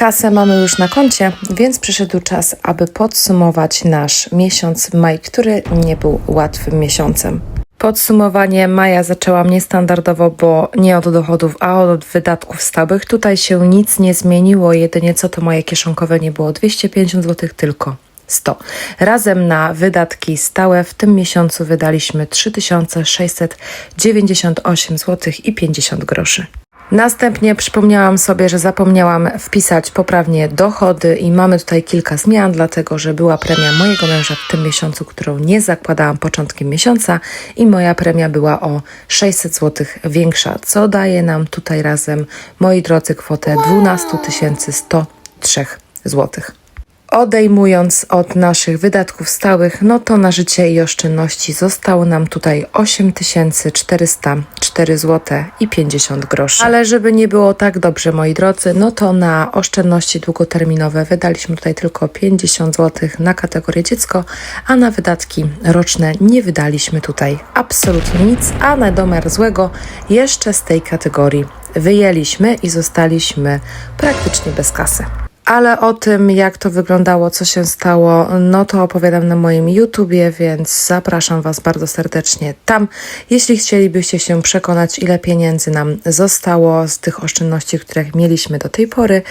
Kasę mamy już na koncie, więc przyszedł czas, aby podsumować nasz miesiąc maj, który nie był łatwym miesiącem. Podsumowanie maja zaczęłam niestandardowo, bo nie od dochodów, a od wydatków stałych. Tutaj się nic nie zmieniło, jedynie co to moje kieszonkowe nie było 250 zł, tylko 100. Razem na wydatki stałe w tym miesiącu wydaliśmy 3698 zł i 50 groszy. Następnie przypomniałam sobie, że zapomniałam wpisać poprawnie dochody i mamy tutaj kilka zmian, dlatego że była premia mojego męża w tym miesiącu, którą nie zakładałam początkiem miesiąca i moja premia była o 600 zł większa, co daje nam tutaj razem, moi drodzy, kwotę 12 103 złotych. Odejmując od naszych wydatków stałych, no to na życie i oszczędności zostało nam tutaj 8404 zł i 50 groszy. Ale żeby nie było tak dobrze, moi drodzy, no to na oszczędności długoterminowe wydaliśmy tutaj tylko 50 zł na kategorię dziecko, a na wydatki roczne nie wydaliśmy tutaj absolutnie nic, a na domiar złego jeszcze z tej kategorii wyjęliśmy i zostaliśmy praktycznie bez kasy. Ale o tym, jak to wyglądało, co się stało, no to opowiadam na moim YouTubie, więc zapraszam Was bardzo serdecznie tam. Jeśli chcielibyście się przekonać, ile pieniędzy nam zostało z tych oszczędności, które mieliśmy do tej pory,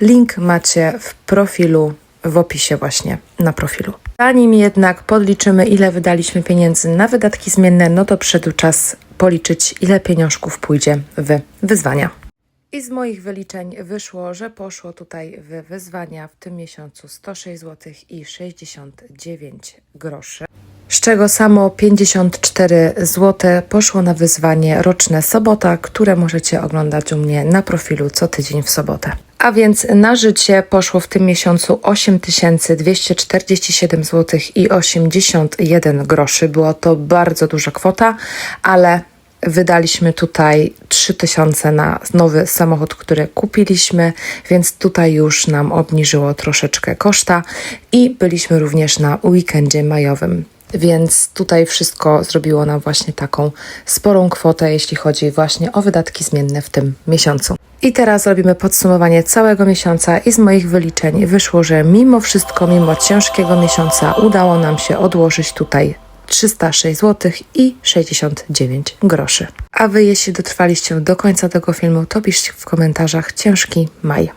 link macie w profilu, w opisie właśnie na profilu. Zanim jednak podliczymy, ile wydaliśmy pieniędzy na wydatki zmienne, no to przyszedł czas policzyć, ile pieniążków pójdzie w wyzwania. I z moich wyliczeń wyszło, że poszło tutaj w wyzwania w tym miesiącu 106 zł i 69 groszy. Z czego samo 54 zł poszło na wyzwanie roczne sobota, które możecie oglądać u mnie na profilu co tydzień w sobotę. A więc na życie poszło w tym miesiącu 8247 zł i 81 groszy. Była to bardzo duża kwota, ale Wydaliśmy tutaj 3000 na nowy samochód, który kupiliśmy, więc tutaj już nam obniżyło troszeczkę koszta i byliśmy również na weekendzie majowym. Więc tutaj wszystko zrobiło nam właśnie taką sporą kwotę, jeśli chodzi właśnie o wydatki zmienne w tym miesiącu. I teraz robimy podsumowanie całego miesiąca i z moich wyliczeń wyszło, że mimo wszystko, mimo ciężkiego miesiąca udało nam się odłożyć tutaj 306 zł i 69 groszy. A Wy, jeśli dotrwaliście do końca tego filmu, to piszcie w komentarzach ciężki maj.